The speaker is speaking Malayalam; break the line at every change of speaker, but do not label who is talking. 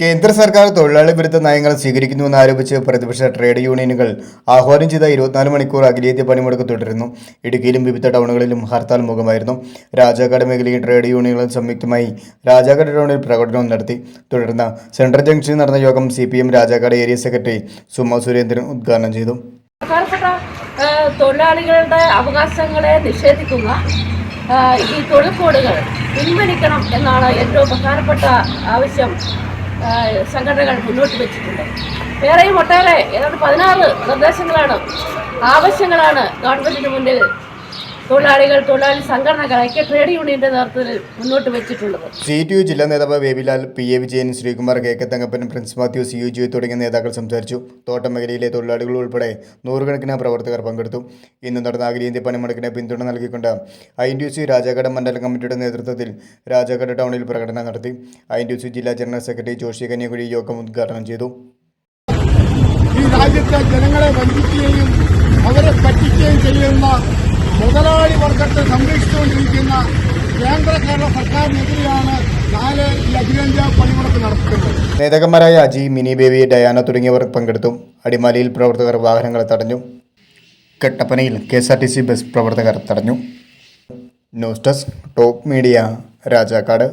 കേന്ദ്ര സർക്കാർ തൊഴിലാളി വിരുദ്ധ നയങ്ങൾ സ്വീകരിക്കുന്നുവെന്ന് ആരോപിച്ച് പ്രതിപക്ഷ ട്രേഡ് യൂണിയനുകൾ ആഹ്വാനം ചെയ്ത ഇരുപത്തിനാല് മണിക്കൂർ അഖിലേന്ത്യ പണിമുടക്ക് തുടരുന്നു. ഇടുക്കിയിലും വിവിധ ടൗണുകളിലും ഹർത്താൽ മുഖമായിരുന്നു. രാജാക്കാട് മേഖലയിൽ ട്രേഡ് യൂണിയനുകൾ സംയുക്തമായി രാജാക്കാട് ടൗണിൽ പ്രകടനവും നടത്തി. തുടർന്ന് സെൻട്രൽ ജംഗ്ഷനിൽ നടന്ന യോഗം C P M Rajakkad area secretary Suma Surendran ഉദ്ഘാടനം ചെയ്തു.
തൊഴിലാളികളുടെ അവകാശങ്ങളെ നിഷേധിക്കുന്ന ഈ തൊഴിൽ കോഡുകൾ പിൻവലിക്കണം എന്നാണ് ഏറ്റവും പ്രധാനപ്പെട്ട ആവശ്യം. സംഘടനകൾ മുന്നോട്ട് വെച്ചിട്ടുണ്ട്. വേറെയും ഒട്ടേറെ ഏതാണ്ട് പതിനാറ് നിർദ്ദേശങ്ങളാണ് ആവശ്യങ്ങളാണ് ഗവൺമെന്റിന് മുന്നിൽ തൊഴിലാളികൾ തൊഴിലാളി സംഘടനകളൊക്കെ ട്രേഡ് യൂണിയന്റെ നേതൃത്വത്തിൽ മുന്നോട്ട് വെച്ചിട്ടുള്ളത്.
സി ടി യു ജില്ലാ നേതാവ് വേവിലാൽ P A Vijayan Sreekumar K K Thankappan Prince Mathew C U G തുടങ്ങിയ നേതാക്കൾ സംസാരിച്ചു. തോട്ടം മേഖലയിലെ തൊഴിലാളികൾ ഉൾപ്പെടെ നൂറുകണക്കിന് പ്രവർത്തകർ പങ്കെടുത്തു. ഇന്ന് നടന്ന അഖിലേന്ത്യ പണിമുടക്കിന് പിന്തുണ നൽകിക്കൊണ്ട് ഐ ടി സി രാജാക്കാട് മണ്ഡലം കമ്മിറ്റിയുടെ നേതൃത്വത്തിൽ രാജാഘട്ട ടൗണിൽ പ്രകടനം നടത്തി. ഐ ടി സി ജില്ലാ ജനറൽ സെക്രട്ടറി ജോഷി കന്യാകുഴി യോഗം ഉദ്ഘാടനം ചെയ്തു.
ഈ രാജ്യത്തെ ജനങ്ങളെ വഞ്ചിക്കുകയും വർഗത്തെ സംരക്ഷിച്ചുകൊണ്ടിരിക്കുന്ന കേന്ദ്ര കേരള സർക്കാരിനെതിരെയാണ് നാല് ഈ അഖിലേന്ത്യാ പണിമുടക്ക് നടത്തുന്നത്.
നേതാക്കന്മാരായ അജി മിനി ബേബി ഡയാന തുടങ്ങിയവർ പങ്കെടുത്തു അടിമാലിയിൽ പ്രവർത്തകർ വാഹനങ്ങളെ തടഞ്ഞു. കട്ടപ്പനയിൽ K S R T C bus പ്രവർത്തകർ തടഞ്ഞു. News desk top media Rajakkad.